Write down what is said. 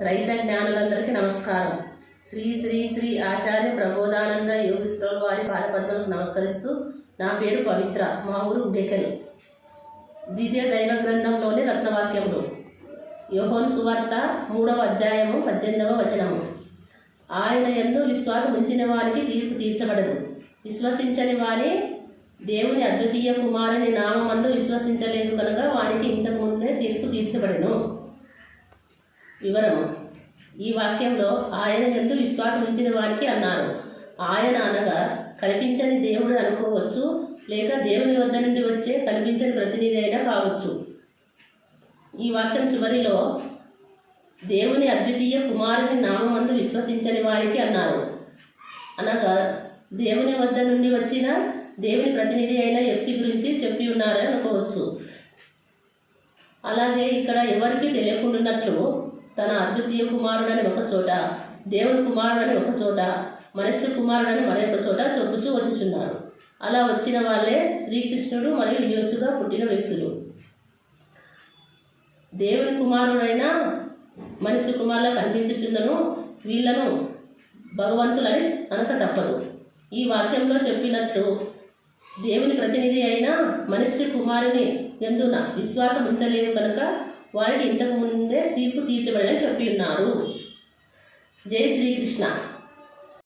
రైత జ్ఞానులందరికీ నమస్కారం. శ్రీ శ్రీ శ్రీ ఆచార్య ప్రబోధానంద యోగేశ్వరుల వారి పాదపద్మలకు నమస్కరిస్తూ నా పేరు పవిత్ర మా ఊరు డెకల్. ద్వితీయ దైవ గ్రంథంలోని రత్నవాక్యములు. యోహోన్ సువార్త మూడవ అధ్యాయము పద్దెనిమిదవ వచనము. ఆయన ఎందు విశ్వాసం ఉంచిన వారికి తీర్పు తీర్చబడదు. విశ్వసించని వారి దేవుని అద్వితీయ కుమారుని నామందు విశ్వసించలేదు కనుక వానికి ఇంతకు ముందే తీర్పు తీర్చబడెను. వివరము. ఈ వాక్యంలో ఆయన ఎందు విశ్వాసం ఉంచిన వారికి అన్నారు. ఆయన అనగా కనిపించని దేవుడు అనుకోవచ్చు లేక దేవుని వద్ద నుండి వచ్చే కనిపించని ప్రతినిధి అయినా కావచ్చు. ఈ వాక్యం చివరిలో దేవుని అద్వితీయ కుమారుని నామందు విశ్వసించని వారికి అన్నారు. అనగా దేవుని వద్ద నుండి వచ్చిన దేవుని ప్రతినిధి అయిన వ్యక్తి గురించి చెప్పి ఉన్నారని అనుకోవచ్చు. అలాగే ఇక్కడ ఎవరికి తెలియకుండాన్నట్లు తన అద్వితీయ కుమారుడని ఒక చోట దేవుని కుమారుడని ఒక చోట మనస్సు కుమారుడని మరొక చోట చెప్పుచూ వచ్చుచున్నాడు. అలా వచ్చిన వాళ్ళే శ్రీకృష్ణుడు మరియు యోసుగా పుట్టిన వ్యక్తులు. దేవుని కుమారుడైన మనిషి కుమారులు కనిపించుచున్నను వీళ్ళను భగవంతులని అనక తప్పదు. ఈ వాక్యంలో చెప్పినట్లు దేవుని ప్రతినిధి అయిన మనిషి కుమారుని ఎందున విశ్వాసం ఉంచలేదు కనుక వారికి ఇంతకు ముందే తీర్పు తీర్చబడని చెప్పి ఉన్నారు. జై శ్రీకృష్ణ.